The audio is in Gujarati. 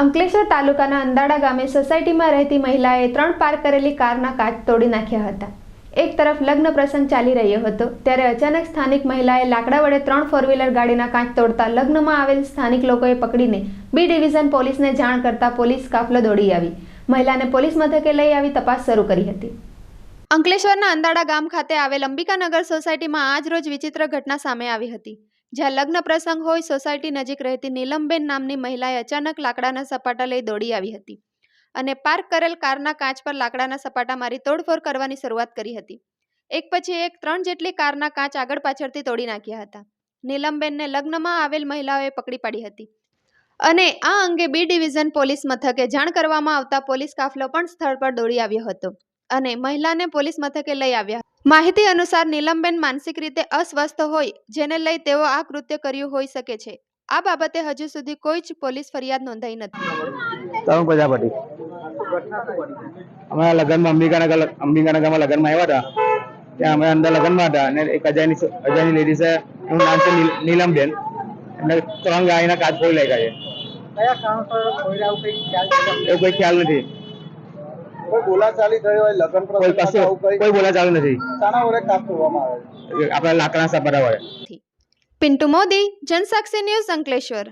અંકલેશ્વર તાલુકાના અંદાડા ગામે સોસાયટીમાં રહેતી મહિલાએ ત્રણ પાર્ક કરેલી કારના કાચ તોડી નાખ્યા હતા. એક તરફ લગ્ન પ્રસંગ ચાલી રહ્યો હતો, ત્યારે અચાનક સ્થાનિક મહિલાએ લાકડા વડે ત્રણ ફોર વ્હીલર ગાડીના કાચ તોડતા લગ્નમાં આવેલ સ્થાનિક લોકોએ પકડીને બી ડિવિઝન પોલીસને જાણ કરતા પોલીસ કાફલો દોડી આવી. મહિલાને પોલીસ મથકે લઈ આવી તપાસ શરૂ કરી હતી. અંકલેશ્વરના અંદાડા ગામ ખાતે આવેલ અંબિકાનગર સોસાયટીમાં આજ રોજ વિચિત્ર ઘટના સામે આવી હતી. જ્યાં લગ્ન પ્રસંગ હોય, સોસાયટી નજીક રહેતી નીલમબેન નામની મહિલાએ અચાનક લાકડાના સપાટા લઈ દોડી આવી હતી અને પાર્ક કરેલ કારના કાચ પર લાકડાના સપાટા મારી તોડફોડ કરવાની શરૂઆત કરી હતી. એક પછી એક ત્રણ જેટલી કારના કાચ આગળ પાછળથી તોડી નાખ્યા હતા. નીલમબેનને લગ્નમાં આવેલ મહિલાઓએ પકડી પાડી હતી. અને આ અંગે બી ડિવિઝન પોલીસ મથકે જાણ કરવામાં આવતા પોલીસ કાફલો પણ સ્થળ પર દોડી આવ્યો હતો અને મહિલાને પોલીસ મથકે લઈ આવ્યા માહિતી અનુસાર નીલમબેન માનસિક રીતે અસ્વસ્થ હોય જેને લઈ તેઓ આ કૃત્ય કર્યું હોઈ શકે છે. આ બાબતે હજુ સુધી કોઈ જ પોલીસ ફરિયાદ નોંધાઈ નથી. તરુણ પ્રજાપતિ. અમે લગ્નમાં અંબિકાનગર અંબિકાનગરમાં લગ્નમાં આવ્યા હતા. ત્યાં અમે અંદર લગ્નમાં હતા અને એક અજાયની અજાયની લેડી એનું નામ છે નીલમબેન. એમને ત્રણ ગાયના કાચ ફોડી લાગ્યા છે. તમને? છે? એવું કોઈ ખ્યાલ નથી. કોઈ બોલાચાલી થઈ હોય લગ્ન કોઈ કશું કોઈ? બોલા ચાલુ નથી. શાના વડે કાપ આવે આપણા લાકડાના સપાટા વડે પિન્ટુ મોદી જનસાક્ષી ન્યૂઝ અંકલેશ્વર.